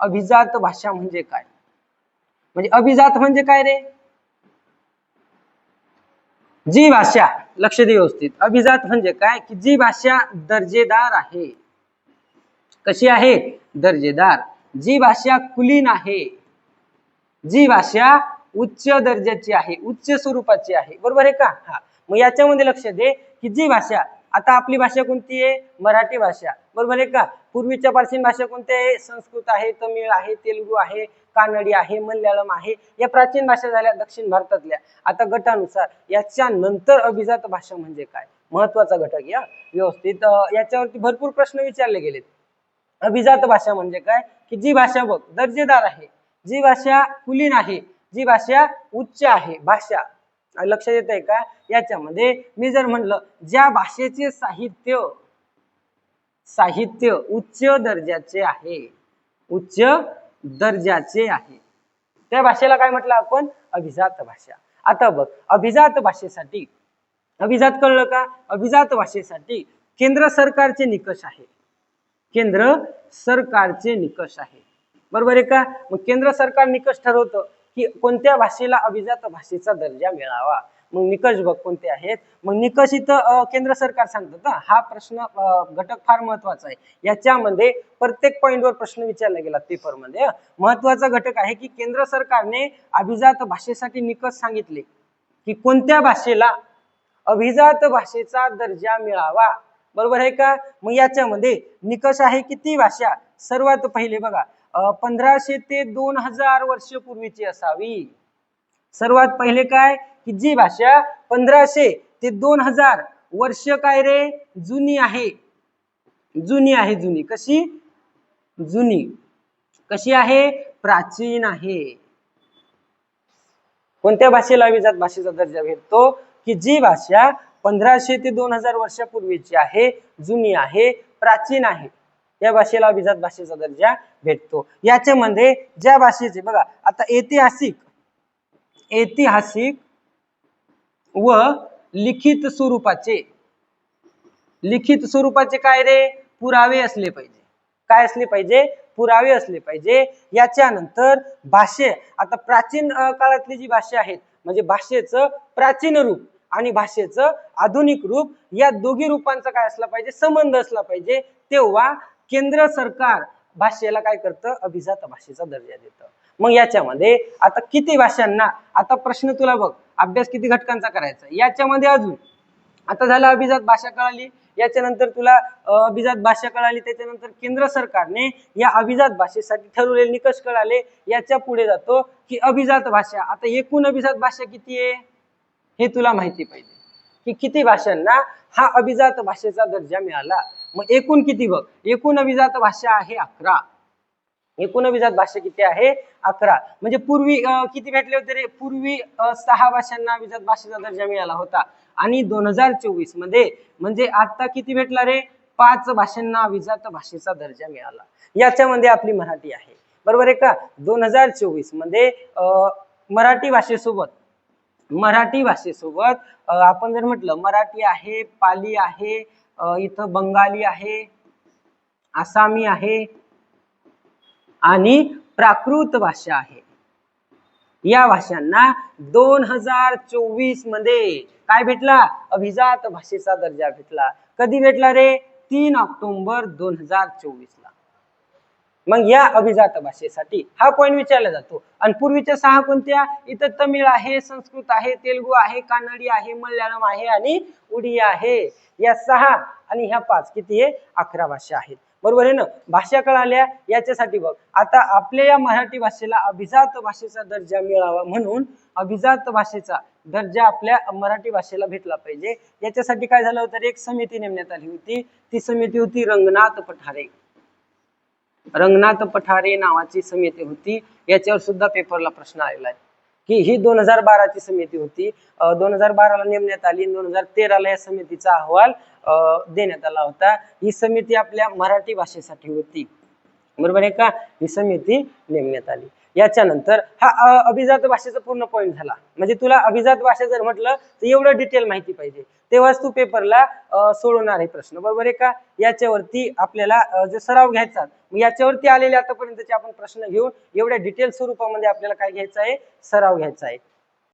अभिजात भाषा म्हणजे काय? म्हणजे अभिजात म्हणजे काय रे? जी भाषा लक्ष दे व्यवस्थित. अभिजात म्हणजे काय? की जी भाषा दर्जेदार आहे. कशी आहे? दर्जेदार. जी भाषा कुलीन आहे. जी भाषा उच्च दर्जाची आहे उच्च स्वरूपाची आहे. बरोबर आहे का? हा. मग याच्यामध्ये लक्ष दे की जी भाषा आता आपली भाषा कोणती आहे? मराठी भाषा. बरोबर आहे का? पूर्वीच्या प्राचीन भाषा कोणत्या आहे? संस्कृत आहे तमिळ आहे तेलुगू आहे कानडी आहे मल्याळम आहे. या प्राचीन भाषा झाल्या दक्षिण भारतातल्या. आता गटानुसार याच्या नंतर अभिजात भाषा म्हणजे काय? महत्त्वाचा घटक या व्यवस्थित याच्यावरती भरपूर प्रश्न विचारले गेलेत. अभिजात भाषा म्हणजे काय? की जी भाषा बघ दर्जेदार आहे. जी भाषा कुलीन आहे जी भाषा उच्च आहे भाषा लक्षात येत आहे का? याच्यामध्ये मी जर म्हणलं ज्या भाषेचे साहित्य साहित्य उच्च दर्जाचे आहे उच्च दर्जाचे आहे त्या भाषेला काय म्हटलं आपण? अभिजात भाषा. आता बघ अभिजात भाषेसाठी अभिजात कळलं का? अभिजात भाषेसाठी केंद्र सरकारचे निकष आहे. केंद्र सरकारचे निकष आहे. बरोबर आहे का? मग केंद्र सरकार निकष ठरवतं. की कोणत्या भाषेला अभिजात भाषेचा दर्जा मिळावा? मग निकष बघ कोणते आहेत. मग निकष इथं केंद्र सरकार सांगतात हा. हा प्रश्न घटक फार महत्त्वाचा आहे. याच्यामध्ये प्रत्येक पॉइंटवर प्रश्न विचारला गेला पेपरमध्ये महत्त्वाचा घटक आहे की केंद्र सरकारने अभिजात भाषेसाठी निकष सांगितले की कोणत्या भाषेला अभिजात भाषेचा दर्जा मिळावा. बरोबर आहे का? मग याच्यामध्ये निकष आहे की ती भाषा? सर्वात पहिले बघा पंधराशे ते दोन हजार वर्ष पूर्वीची असावी. सर्वात पहिले काय? की जी भाषा पंधराशे ते दोन हजार वर्ष काय रे? जुनी आहे. जुनी आहे जुनी. कशी? जुनी. कशी आहे? प्राचीन आहे. कोणत्या भाषेला अभिजात भाषेचा दर्जा भेटतो? की जी भाषा पंधराशे ते दोन हजार वर्षापूर्वीची आहे जुनी आहे प्राचीन आहे. या भाषेला अभिजात भाषेचा दर्जा भेटतो. याच्यामध्ये ज्या भाषेचे बघा आता ऐतिहासिक ऐतिहासिक व लिखित स्वरूपाचे लिखित स्वरूपाचे काय रे? पुरावे असले पाहिजे. काय असले पाहिजे? पुरावे असले पाहिजे. याच्यानंतर भाषे आता प्राचीन काळातली जी भाषा आहेत म्हणजे भाषेचं प्राचीन रूप आणि भाषेचं आधुनिक रूप या दोघी रूपांचा काय असला पाहिजे? संबंध असला पाहिजे. तेव्हा केंद्र सरकार भाषेला काय करतं? अभिजात भाषेचा दर्जा देतं. मग याच्यामध्ये आता किती भाषांना आता प्रश्न तुला बघ अभ्यास किती घटकांचा करायचा? याच्यामध्ये अजून. आता झालं अभिजात भाषा कळाली याच्यानंतर तुला अभिजात भाषा कळाली त्याच्यानंतर केंद्र सरकारने या अभिजात भाषेसाठी ठरवलेले निकष कळाले याच्यापुढे जातो की अभिजात भाषा. आता एकूण अभिजात भाषा किती आहे? हे तुला माहिती पाहिजे. की किती भाषांना हा अभिजात भाषेचा दर्जा मिळाला. मग एकूण किती बघ? एकूण अभिजात भाषा आहे अकरा. एकूण अभिजात भाषा किती आहे? अकरा. म्हणजे पूर्वी किती भेटले होते रे? पूर्वी सहा भाषांना अभिजात भाषेचा दर्जा मिळाला होता. आणि दोन हजार चोवीसमध्ये म्हणजे आता किती भेटला रे? पाच भाषांना अभिजात भाषेचा दर्जा मिळाला. याच्यामध्ये आपली मराठी आहे. बरोबर आहे का? दोन हजार चोवीसमध्ये अं, मराठी भाषेसोबत मराठी भाषेसोबत आपण जर म्हटलं मराठी आहे पाली आहे इथं बंगाली आहे आसामी आहे आणि प्राकृत भाषा आहे. या भाषांना दोन हजार चोवीसमध्ये काय भेटला? अभिजात भाषेचा दर्जा भेटला. कधी भेटला रे? तीन ऑक्टोबर दोन हजार चोवीस मग या अभिजात भाषेसाठी हा पॉईंट विचारला जातो. आणि पूर्वीच्या सहा कोणत्या? इथं तमिळ आहे संस्कृत आहे तेलुगू आहे कानडी आहे मल्याळम आहे आणि उडिया आहे. या सहा आणि ह्या पाच किती आहे? अकरा भाषा आहेत. बरोबर आहे ना? भाषा कळाल्या याच्यासाठी बघ. आता आपल्या या मराठी भाषेला अभिजात भाषेचा दर्जा मिळावा म्हणून अभिजात भाषेचा दर्जा आपल्या मराठी भाषेला भेटला पाहिजे. याच्यासाठी काय झालं तर एक समिती नेमण्यात आली होती. ती समिती होती रंगनाथ पठारे. रंगनाथ पठारे नावाची समिती होती. याच्यावर सुद्धा पेपरला प्रश्न आलेला आहे. की ही दोन हजार बाराची समिती होती. दोन हजार बाराला नेमण्यात आली. दोन हजार तेराला या समितीचा अहवाल अं, देण्यात आला होता. ही समिती आपल्या मराठी भाषेसाठी होती. बरोबर आहे का? ही समिती नेमण्यात आली. याच्यानंतर हा अभिजात भाषेचा पूर्ण पॉईंट झाला. म्हणजे तुला अभिजात भाषा जर म्हटलं तर एवढं डिटेल माहिती पाहिजे. तेव्हाच तू पेपरला सोडवणार आहे प्रश्न. बरोबर आहे का? याच्यावरती आपल्याला जे सराव घ्यायचा याच्यावरती आलेले आतापर्यंतचे आपण प्रश्न घेऊन एवढ्या डिटेल स्वरूपामध्ये आपल्याला काय घ्यायचं आहे? सराव घ्यायचा आहे.